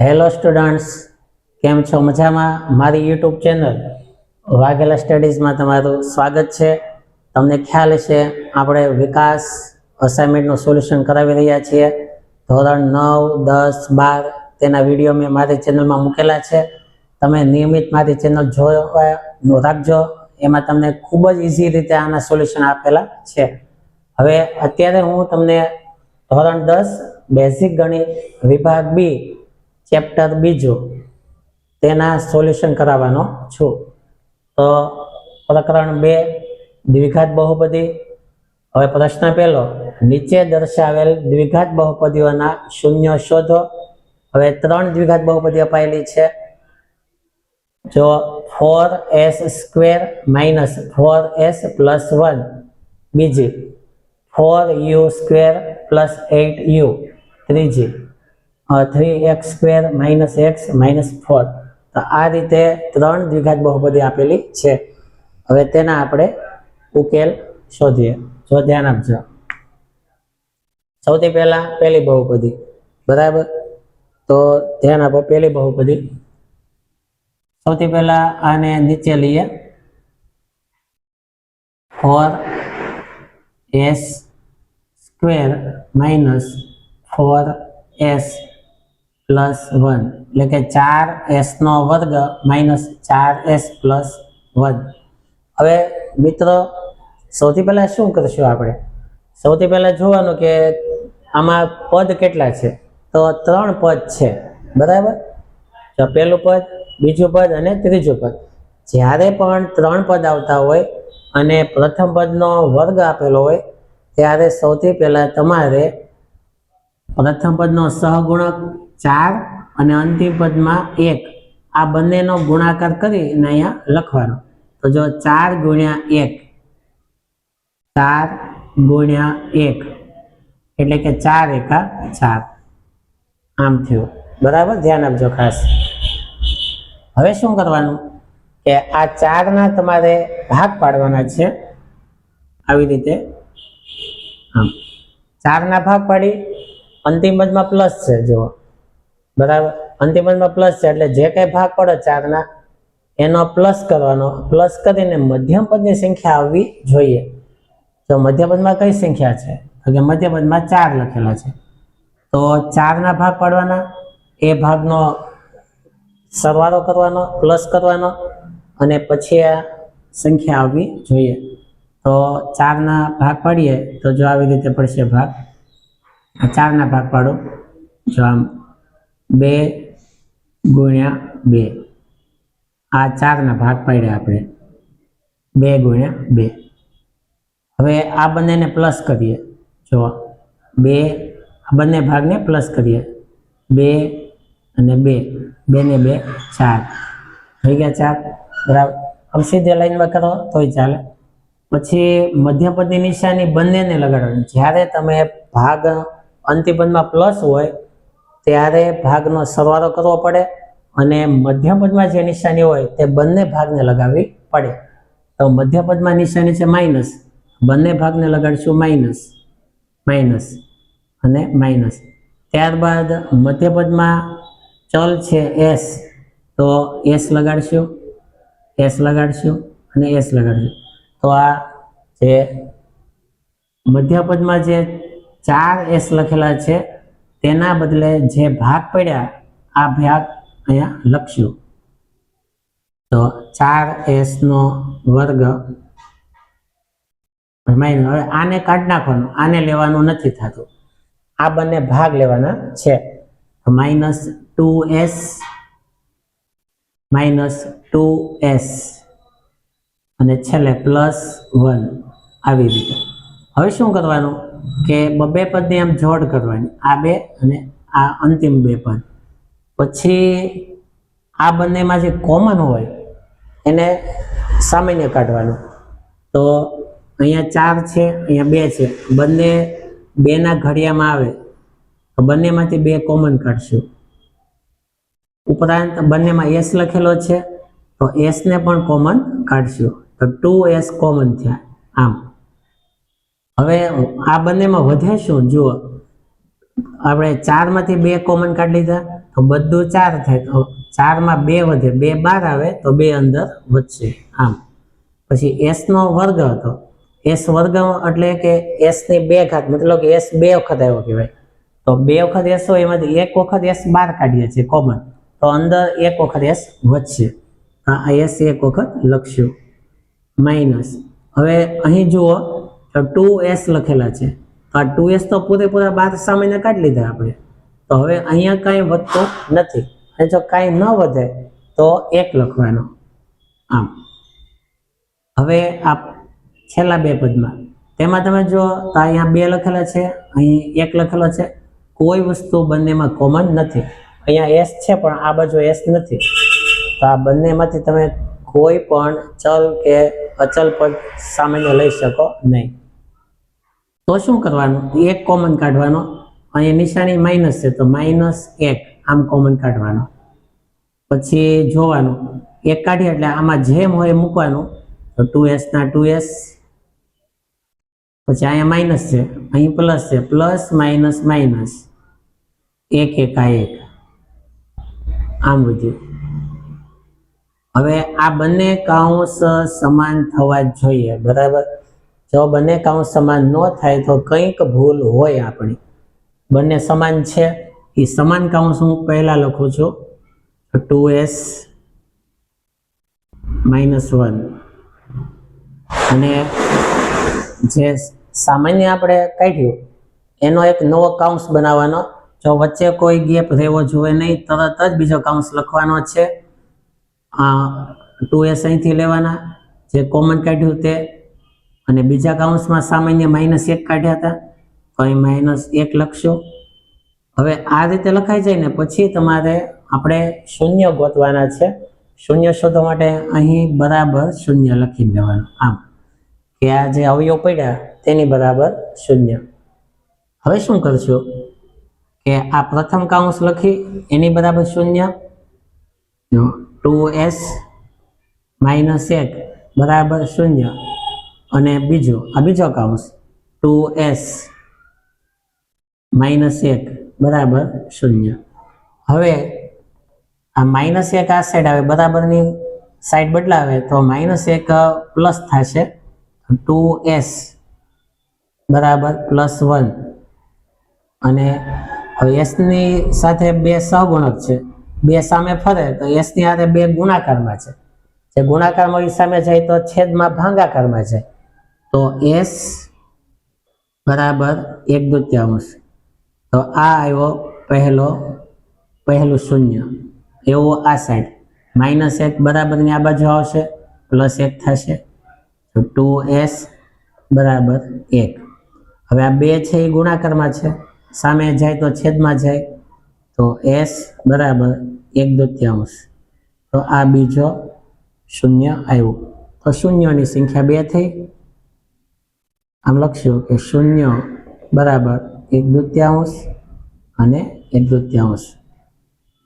Hello students કેમ છો? મજામાં? મારી યુટ્યુબ ચેનલ વાઘેલા સ્ટડીઝમાં તમારું સ્વાગત છે. તમને ખ્યાલ છે આપણે વિકાસ અસાઇનમેન્ટનું સોલ્યુશન કરાવી રહ્યા છીએ. ધોરણ નવ, દસ, બાર તેના વીડિયો મેં મારી ચેનલમાં મૂકેલા છે. તમે નિયમિત મારી ચેનલ જોવા રાખજો. એમાં તમને ખૂબ જ ઇઝી રીતે આના સોલ્યુશન આપેલા છે. હવે અત્યારે હું તમને ધોરણ દસ બેઝિક ગણિત વિભાગ બી ચેપ્ટર બીજું તેના સોલ્યુશન કરાવવાનો છું. તો પ્રકરણ બે, દ્વિઘાત બહુપદી. હવે પ્રશ્ન પહેલો નીચે દર્શાવેલ દ્વિઘાત બહુપદીઓના શૂન્ય શોધો. હવે ત્રણ દ્વિઘાત બહુપદી અપાયેલી છે. જો four S square minus four S plus one, બીજી four U square plus eight U, ત્રીજી three X square minus X minus four તો આ રીતે ત્રણ દ્વિઘાત બહુપદી આપેલી છે. હવે તેના આપણે ઉકેલ શોધીએ. જો ધ્યાન આપજો. સૌથી પહેલા પહેલી બહુપદી. બરાબર? તો ધ્યાન આપો પહેલી બહુપદી. સૌથી પહેલા આને નીચે લઈએ. Four S square minus four S plus one એટલે કે ચાર એસનો વર્ગ માઇનસ ચાર એસ પ્લસ વન હવે મિત્રો, સૌથી પહેલાં શું કરશું આપણે? સૌથી પહેલાં જોવાનું કે આમાં પદ કેટલા છે? તો ત્રણ પદ છે. બરાબર? તો પહેલું પદ, બીજું પદ અને ત્રીજું પદ. જ્યારે પણ ત્રણ પદ આવતા હોય અને પ્રથમ પદનો વર્ગ આપેલો હોય, ત્યારે સૌથી પહેલાં તમારે પ્રથમ પદનો સહગુણક ચાર અને અંતિમ પદમાં એક. આ બંનેનો ગુણાકાર કરી અને અહીંયા લખવાનો. તો જો ચાર ગુણ્યા એક. ચાર ગુણ્યા એક. એટલે કે ચાર એકા ચાર. આમ થયું. બરાબર? ધ્યાન આપજો ખાસ. હવે શું કરવાનું? કે આ ચારના તમારે ભાગ પાડવાના છે. આવી રીતે. આમ. ચારના ભાગ પાડી. અંતિમ પદમાં પ્લસ છે, જુઓ. બરાબર? અંતિમ પદમાં પ્લસ છે એટલે જે કંઈ ભાગ પડે ચારના, એનો પ્લસ કરવાનો. પ્લસ કરીને મધ્યમ પદની સંખ્યા આવવી જોઈએ. તો મધ્યપદમાં કઈ સંખ્યા છે? તો કે મધ્યપદમાં ચાર લખેલા છે. તો ચારના ભાગ પાડવાના, એ ભાગનો સરવાળો કરવાનો પ્લસ કરવાનો, અને પછી આ સંખ્યા આવવી જોઈએ. તો ચારના ભાગ પાડીએ તો જો આવી રીતે પડશે ભાગ. ચારના ભાગ પાડો. જો આમ બે ગુણ્યા બે. આ ચારના ભાગ પાડ્યા આપણે. બે ગુણ્યા બે. હવે આ બંનેને પ્લસ કરીએ. જો બે આ બંને ભાગને પ્લસ કરીએ. બે અને બે. બે ને બે, ચાર. થઈ ગયા ચાર? બરાબર. અવસિધ્ય લાઈનમાં કરો, તોય ચાલે. પછી મધ્યપદની નિશાની બંનેને લગાડવાની. જ્યારે તમે ભાગ અંતિમ પદમાં પ્લસ હોય ત્યારે ભાગનો સરવાળો કરવો પડે અને મધ્યપદમાં જે નિશાની હોય તે બંને ભાગને લગાવવી પડે. તો મધ્યપદમાં નિશાની છે માઇનસ, બંને ભાગને લગાડશું માઇનસ માઇનસ અને માઇનસ. ત્યારબાદ મધ્યપદમાં ચલ છે એસ, તો એસ લગાડશું એસ લગાડશું અને એસ લગાડશું. તો આ જે મધ્યપદમાં જે ચાર એસ લખેલા છે તેના બદલે જે ભાગ પડ્યા, આ ભાગ અહીંયા લખશું તો ચાર એસ નો વર્ગ હવે આને કાઢ નાખવાનું, આને લેવાનું નથી થતું. આ બંને ભાગ લેવાના છે. Minus two S, minus two S. અને છેલ્લે પ્લસ વન. આવી રીતે. હવે શું કરવાનું? કે બબે પદની આમ જોડ કરવાની, આ બે અને આ અંતિમ બે પદ. પછી આ બંનેમાં જે કોમન હોય, એને સામાન્ય કાઢવાનું. તો અહીંયા ચાર છે, અહીંયા બે છે. બંને બેના ઘડિયામાં આવે, તો બંનેમાંથી બે કોમન કાઢશું. ઉપરાંત બંનેમાં એસ લખેલો છે, તો એસને પણ કોમન કાઢશું. તો ટુ એસ કોમન થયા, આમ. હવે આ બંનેમાં વધે શું? જુઓ. આપણે ચારમાંથી બે કોમન કાઢી લીધા, તો બધું ચાર થાય. તો ચારમાં બે વધે, બે બાર આવે, તો બે અંદર વધશે. આમ. પછી એસ નો વર્ગ હતો. એસ વર્ગ એટલે કે એસની બે ઘાત, મતલબ કે એસ બે વખત આવ્યો કહેવાય. તો બે વખત એસ હોય, એમાંથી એક વખત એસ બાર કાઢીએ છીએ કોમન તો અંદર એક વખત એસ વધશે. આ એસ એક વખત લખશું માઇનસ હવે અહીં જુઓ. ટુ એસ લખેલા છે. આ ટુ એસ તો પૂરેપૂરા બાર સામાન્ય કાઢી લીધા આપણે. તો હવે અહીંયા કાંઈ વધતું નથી. અને જો કાંઈ ન વધે, તો એક લખવાનો. આમ. હવે આ છેલ્લા બે પદમાં. તેમાં તમે જો અહીંયા બે લખેલા છે, અહીં એક લખેલો છે. કોઈ વસ્તુ બંનેમાં કોમન નથી. અહીંયા એસ છે, પણ આ બાજુ એસ નથી. તો આ બંનેમાંથી તમે કોઈ પણ ચલ કે અચલ પદ સામાન્ય લઈ શકો નહીં. તો શું કરવાનું? એક કોમન કાઢવાનો. અહીંયા નિશાની માઇનસ છે, તો માઇનસ એક, આમ કોમન કાઢવાનો. પછી જોવાનું. એક કાઢીએ એટલે આમાં જેમ હોય એ મૂકવાનું. તો ટુ એસ ના ટુ એસ પછી અહીંયા માઇનસ છે, અહીં પ્લસ છે પ્લસ માઇનસ માઇનસ એક એક, આ એક. આમ બધું. હવે આ બંને કાઉન્સ સમાન થવા જોઈએ, બરાબર? જો બંને કાઉન્સ સમાન ન થાય તો કંઈક ભૂલ હોય આપણી. બંને સમાન છે? એ સમાન કાઉન્સ હું પહેલાં લખું છું? Two s minus one. અને જે સામાન્ય આપણે કાઢ્યું, એનો એક નવો કાઉન્સ બનાવવાનો. જો વચ્ચે કોઈ ગેપ રહેવો જોઈએ નહીં, તરત જ બીજો કાઉન્સ લખવાનો છે. ટુ એસ અહીંથી લેવાના. જે કોમન કાઢ્યું તે અને બીજા કાઉન્સમાં સામાન્ય માઇનસ એક કાઢ્યા હતા તો અહીં માઇનસ એક લખશો. હવે આ રીતે લખાઈ જાય ને પછી તમારે આપણે શૂન્ય ગોતવાના છે. શૂન્ય શોધવા માટે અહીં બરાબર શૂન્ય લખી દેવાનું. આમ, કે આ જે અવયવ પડ્યા તેની બરાબર શૂન્ય. હવે શું કરશું? કે આ પ્રથમ કાઉન્સ લખી, એની બરાબર શૂન્ય. ટુ એસ માઇનસ એક બરાબર શૂન્ય. અને બીજું, આ બીજો કાઉસ ટુ એસ માઇનસ એક, બરાબર, શૂન્ય. હવે આ માઇનસ એક આ સાઈડ આવે, બરાબરની સાઈડ બદલાવે, તો માઇનસ એક પ્લસ થશે. ટુ એસ બરાબર પ્લસ વન અને હવે એસની સાથે બે સહગુણક છે. બે સામે ફરે, તો એસની સાથે બે ગુણાકારમાં છે. જે ગુણાકારમાં સામે જાય, તો છેદમાં ભાંગાકારમાં જાય. તો એસ બરાબર એક દૃત્યાંશ. તો આ આવ્યો પહેલો, પહેલું શૂન્ય. એવો આ સાઈડ. માઇનસ એક બરાબરની આ બાજુ આવશે, પ્લસ એક થશે. તો ટુ એસ બરાબર એક. હવે આ બે છે એ ગુણાકારમાં છે. સામે જાય તો છેદમાં જાય. તો એસ બરાબર એક દૃત્યાંશ. તો આ બીજો શૂન્ય આવ્યું. તો શૂન્યોની સંખ્યા બે થઈ. આમ લખશો કે શૂન્ય બરાબર એક દૃત્યાંશ અને એક દૃત્યાંશ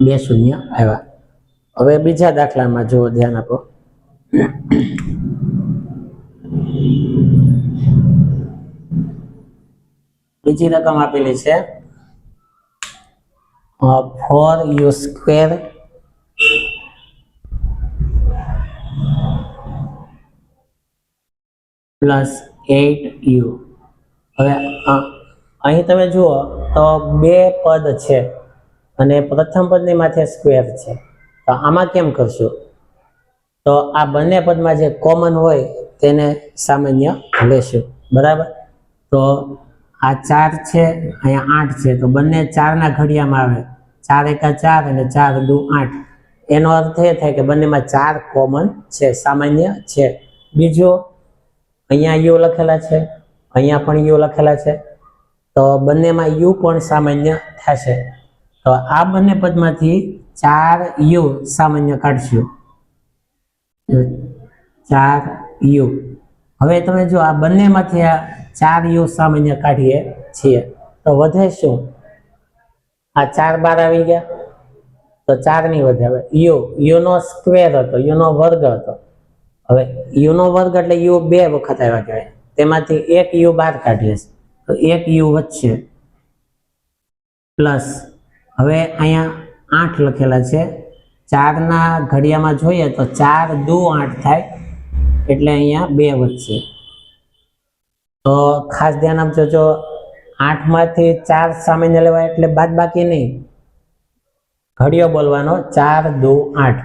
બે શૂન્ય આવ્યા. હવે બીજા દાખલામાં જુઓ, ધ્યાન આપો. બીજી રકમ આપેલી છે. Four u square plus eight u હવે અહીં તમે જુઓ તો બે પદ છે અને પ્રથમ પદની માથે સ્ક્વેર છે. તો આમાં કેમ કરશું? તો આ બંને પદમાં જે કોમન હોય તેને સામાન્ય લેશું. બરાબર? તો આ ચાર છે, અહીંયા આઠ છે. તો બંને ચારના ઘડિયામાં આવે. ચાર એકા ચાર અને ચાર દુ આઠ. એનો અર્થ એ થાય કે બંનેમાં ચાર કોમન છે, સામાન્ય છે. બીજું અહીંયા યુ લખેલા છે, અહીંયા પણ યુ લખેલા છે. તો બંનેમાં યુ પણ સામાન્ય થશે. તો આ બંને પદમાંથી ચાર યુ સામાન્ય કાઢશું. ચાર યુ. હવે તમે જો આ બંનેમાંથી આ ચાર યુ સામાન્ય કાઢીએ છીએ, તો વધે શું? આ ચાર બાર આવી ગયા. તો ચારની વધે. હવે યુ, યુનો સ્ક્વેર હતો, યુનો વર્ગ હતો. હવે યુનો વર્ગ એટલે યુ બે વખત આવ્યા કહેવાય. તેમાંથી એક યુ બાર કાઢીએ તો એક યુ વધશે પ્લસ હવે અહીંયા આઠ લખેલા છે. ચારના ઘડિયામાં જોઈએ તો ચાર દુ આઠ થાય એટલે અહીંયા બે વધશે. તો ખાસ ધ્યાન આપજો જો આઠમાંથી ચાર સામાન્ય લેવાય એટલે બાદ બાકી નહીં. ઘડિયો બોલવાનો ચાર દુ આઠ.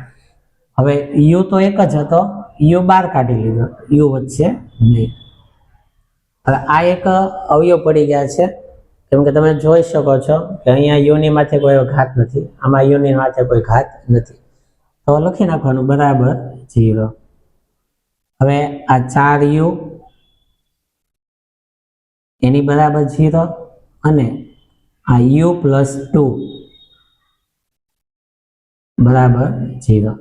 હવે યુ તો એક જ હતો. યુ બહાર કાઢી લીધો. યુ વચ્ચે. નહીં હવે આ એક અવયવ પડી ગયા છે. કેમ કે તમે જોઈ શકો છો કે અહીંયા યુની માથે કોઈ ઘાત નથી. આમાં યુની માથે કોઈ ઘાત નથી. તો લખી નાખવાનું બરાબર જીરો. હવે આ ચાર યુ એની બરાબર જીરો અને આ યુ પ્લસ ટુ. બરાબર જીરો.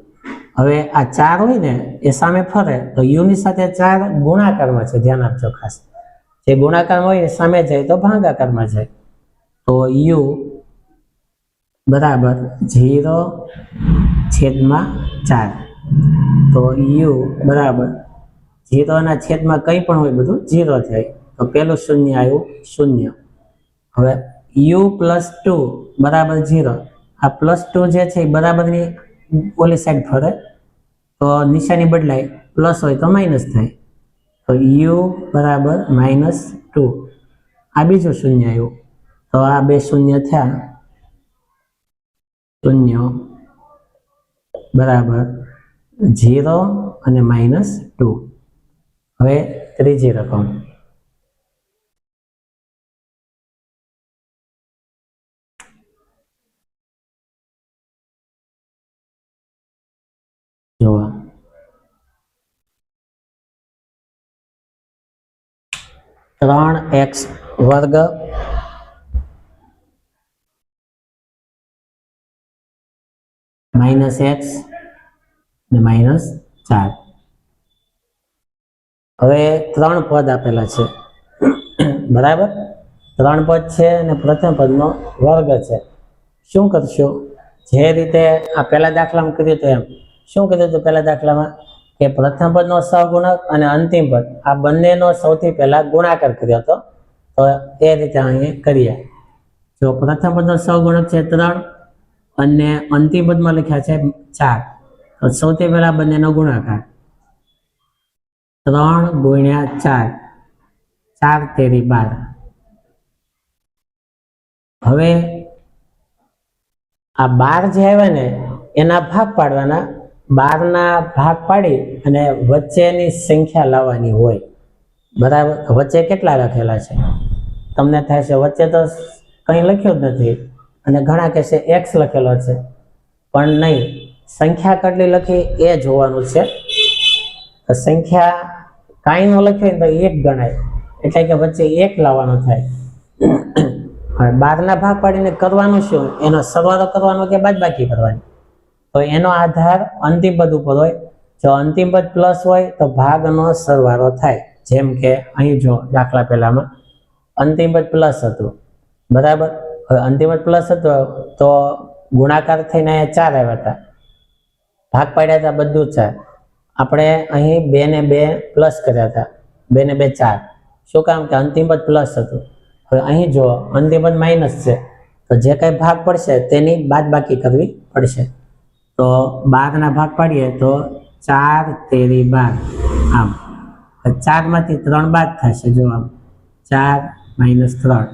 હવે આ ચાર હોય ને, એ સામે ફરે, તો યુની સાથે ચાર ગુણાકારમાં છે, ધ્યાન આપજો ખાસ. જે ગુણાકારમાં હોય એ સામે જાય, તો ભાગાકારમાં જાય. તો યુ બરાબર ઝીરો છેદમાં ચાર. તો યુ બરાબર જીરોના છેદમાં કંઈ પણ હોય બધું જીરો થાય. તો પેલું શૂન્ય આવ્યું, શૂન્ય. હવે યુ પ્લસ ટુ બરાબર જીરો આ પ્લસ ટુ જે છે, એ બરાબરની ઓલી સાઈડ ફરે. તો નિશાની બદલાય. પ્લસ હોય તો માઇનસ થાય. તો યુ બરાબર માઇનસ ટુ. આ બીજું શૂન્ય આવ્યું. તો આ બે શૂન્ય થયા. શૂન્ય. બરાબર. જીરો અને માઇનસ ટુ. હવે ત્રીજી રકમ. ત્રણ એક્સ વર્ગ માઇનસ એક્સ ને માઇનસ ચાર. હવે ત્રણ પદ આપેલા છે. બરાબર? ત્રણ પદ છે અને પ્રથમ પદનો વર્ગ છે. શું કરશો? જે રીતે આ પહેલા દાખલામાં કર્યું હતું એમ. શું કર્યું હતું પહેલા દાખલામાં? કે પ્રથમ પદનો સહગુણક અને અંતિમ પદ, આ બંનેનો સૌથી પહેલા ગુણાકાર કર્યો હતો. તો એ રીતે અહીં કરીએ. જો પ્રથમ પદનો સહગુણક છે ત્રણ અને અંતિમ પદમાં લખ્યા છે ચાર. તો સૌથી પહેલા બંનેનો ગુણાકાર. ત્રણ ગુણ્યા ચાર. ચાર તેરી બાર. હવે આ બાર જે આવે ને, એના ભાગ પાડવાના બારના ભાગ પાડી અને વચ્ચેની સંખ્યા લાવવાની હોય. બરાબર? વચ્ચે કેટલા લખેલા છે? તમને થાય છે વચ્ચે તો કંઈ લખ્યું જ નથી. અને ઘણા કહેશે એક્સ લખેલો છે. પણ નહીં. સંખ્યા કેટલી લખી? એ જોવાનું છે. સંખ્યા કાંઈ ન લખ્યું તો એક ગણાય. એટલે કે વચ્ચે એક લાવવાનો થાય. બારના ભાગ પાડીને કરવાનું શું? એનો સરવાળો કરવાનો કે બાદબાકી કરવાની? તો એનો આધાર અંતિમ પદ ઉપર હોય. જો અંતિમ પદ પ્લસ હોય, તો ભાગનો સરવાળો થાય. જેમ કે અહીં જો દાખલા પહેલામાં અંતિમ પદ પ્લસ હતું. બરાબર? હવે અંતિમ પદ પ્લસ હતો, તો ગુણાકાર થઈને અહીંયા ચાર આવ્યા હતા. ભાગ પાડ્યા હતા બધું જ ચાર. આપણે અહીં બે ને બે પ્લસ કર્યા હતા. બે ને બે ચાર. શું કામ કે અંતિમ પદ પ્લસ હતું? હવે અહીં જો અંતિમ પદ માઇનસ છે, તો જે કાંઈ ભાગ પડશે તેની બાદબાકી કરવી પડશે. તો બારના ભાગ પાડીએ તો ચાર તેરી બાર. આમ ચારમાંથી ત્રણ બાદ થશે, જો આમ. ચાર માઇનસ ત્રણ.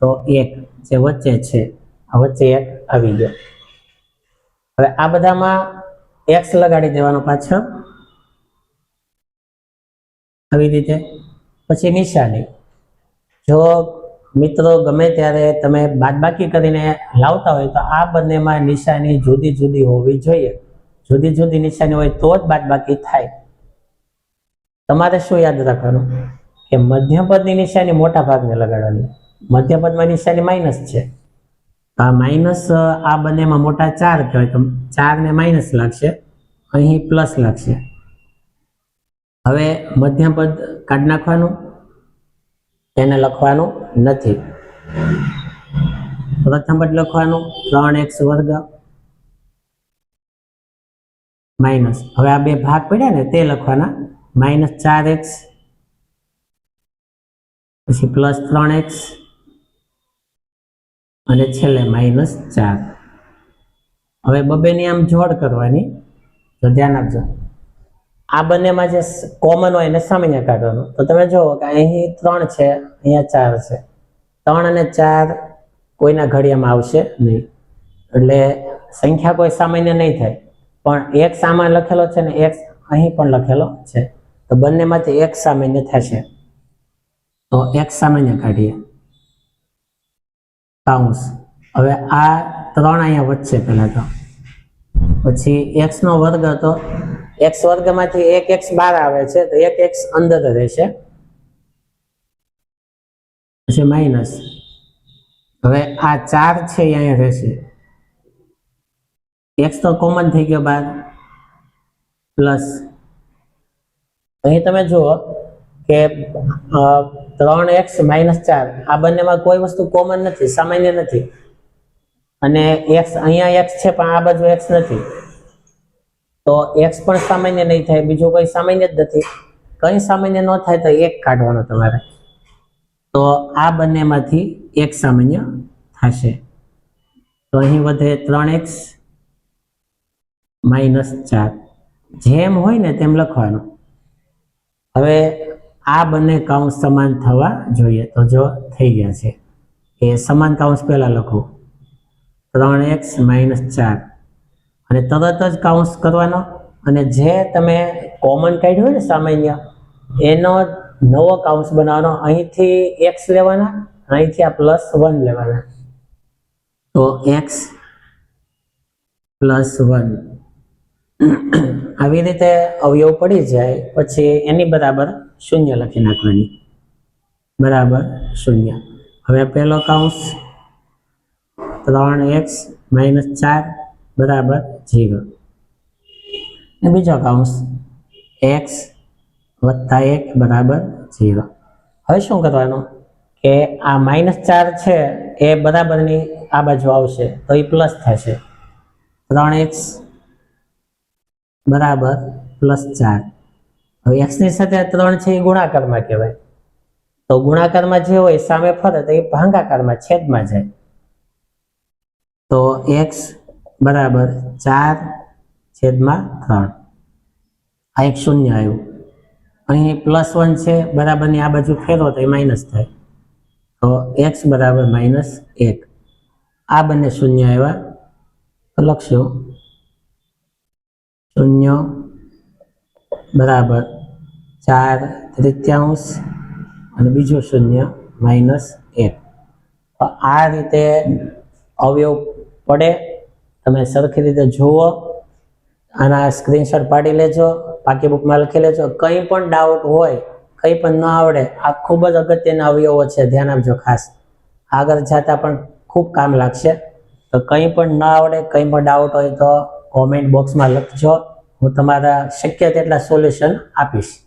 તો એક જે વચ્ચે છે, આ વચ્ચે એક આવી ગયો. હવે આ બધામાં એક્સ લગાડી દેવાનો પાછળ આવી રીતે. પછી નિશાની. જો મિત્રો, ગમે ત્યારે તમે બાદબાકી કરીને લાવતા હોય તો આ બંનેમાં નિશાની જુદી જુદી હોવી જોઈએ. જુદી જુદી નિશાની હોય તો જ બાદબાકી થાય. તમારે શું યાદ રાખવાનું? કે મધ્યપદની નિશાની મોટા ભાગને લગાડવાની. મધ્યપદમાં નિશાની માઇનસ છે. આ માઇનસ આ બંનેમાં મોટા ચાર કહેવાય. તો ચાર ને માઇનસ લાગશે. અહીં પ્લસ લાગશે. હવે મધ્યપદ કાઢી નાખવાનું. તેને લખવાનું નથી. પ્રથમ પદ લખવાનું, ત્રણ એક્સ વર્ગ માઇનસ. હવે આ બે ભાગ પડ્યા ને તે લખવાના, માઇનસ ચાર એક્સ, પછી પ્લસ ત્રણ એક્સ, અને છેલ્લે માઇનસ ચાર. હવે બબેની આમ જોડ કરવાની, તો ધ્યાન આપજો. આ બંનેમાં જે કોમન હોય એને સામાન્ય કાઢવાનું. તો તમે જુઓ કે અહીં ત્રણ છે, અહીંયા ચાર છે. ત્રણ અને ચાર કોઈના ઘડિયામાં આવશે નહીં. એટલે સંખ્યા કોઈ સામાન્ય નહીં થાય. પણ એક સામાન્ય લખેલો છે ને એક અહીં પણ લખેલો છે. તો બંનેમાંથી એક સામાન્ય થશે. તો એક સામાન્ય કાઢીએ. કાઉન્સ હવે આ ત્રણ અહીંયા વચ્ચે પહેલા તો. પછી એક્સનો વર્ગ હતો. એક્સ વર્ગમાંથી એક એક્સ બહાર આવે છે, તો એક એક્સ અંદર રહેશે પછી માઇનસ હવે આ ચાર છે અહીંયા રહેશે. એક્સ તો કોમન થઈ ગયો બાર. પ્લસ અહીં તમે જુઓ કે ત્રણ એક્સ માઇનસ ચાર. આ બંનેમાં કોઈ વસ્તુ કોમન નથી, સામાન્ય નથી. અને એક્સ અહીંયા એક્સ છે, પણ આ બાજુ એક્સ નથી. તો એક્સ પણ સામાન્ય નહીં થાય, બીજું કંઈ સામાન્ય જ નથી. કઈ સામાન્ય ન થાય તો એક કાઢવાનો તમારે. તો આ બંનેમાંથી એક સામાન્ય થશે. તો અહીં વધે ત્રણ એક્સ માઇનસ ચાર. જેમ હોય ને તેમ લખવાનું. હવે આ બંને કાઉન્સ સમાન થવા જોઈએ. તો જો થઈ ગયા છે. એ સમાન કાઉન્સ પહેલા લખો. ત્રણ એક્સ માઇનસ ચાર. અને તરત જ કાઉન્સ કરવાનો. અને જે તમે કોમન કાઢ્યું હોય ને સામાન્ય, એનો નવો કાઉન્સ બનાવવાનો. અહીંથી એક્સ લેવાના, અહીંથી આ પ્લસ વન લેવાના. તો એક્સ પ્લસ વન આવી રીતે અવયવ પડી જાય, પછી એની બરાબર શૂન્ય લખી નાખવાની. બરાબર શૂન્ય. હવે પહેલો કાઉન્સ ત્રણ એક્સ માઇનસ ચાર બરાબર? જીરો ને બીજો કાઉન્સ એક્સ વત્તા એક, બરાબર? જીરો હવે શું કરવાનું? કે આ માઇનસ ચાર છે, એ બરાબરની આ બાજુ આવશે, તો એ પ્લસ થશે. ત્રણ એક્સ બરાબર પ્લસ ચાર. હવે એક્સની સાથે ત્રણ છે એ ગુણાકારમાં કહેવાય. તો ગુણાકારમાં જે હોય સામે ફરે, તો એ ભાંગાકારમાં છેદમાં જાય. તો એક્સ બરાબર ચાર છેદમાં ત્રણ. આ એક શૂન્ય આવ્યું. અહીં પ્લસ વન છે, બરાબરની આ બાજુ ફેરવો તો એ માઇનસ થાય. તો એક્સ બરાબર માઇનસ એક. આ બંને શૂન્ય આવ્યા. તો લખશું. શૂન્ય બરાબર ચાર તૃત્યાંશ અને બીજો શૂન્ય માઇનસ એક. આ રીતે અવયવ પડે તમે સરખી રીતે જુઓ, આના સ્ક્રીનશોટ પાડી લેજો પાકી બુકમાં લખી લેજો. કંઈ પણ ડાઉટ હોય, કંઈ પણ ન આવડે, આ ખૂબ જ અગત્યના અવયવો છે, ધ્યાન આપજો ખાસ. આગળ જતા પણ ખૂબ કામ લાગશે. તો કંઈ પણ ન આવડે, કંઈ પણ ડાઉટ હોય તો કોમેન્ટ બોક્સમાં લખજો. હું તમારા શક્ય તેટલા સોલ્યુશન આપીશ.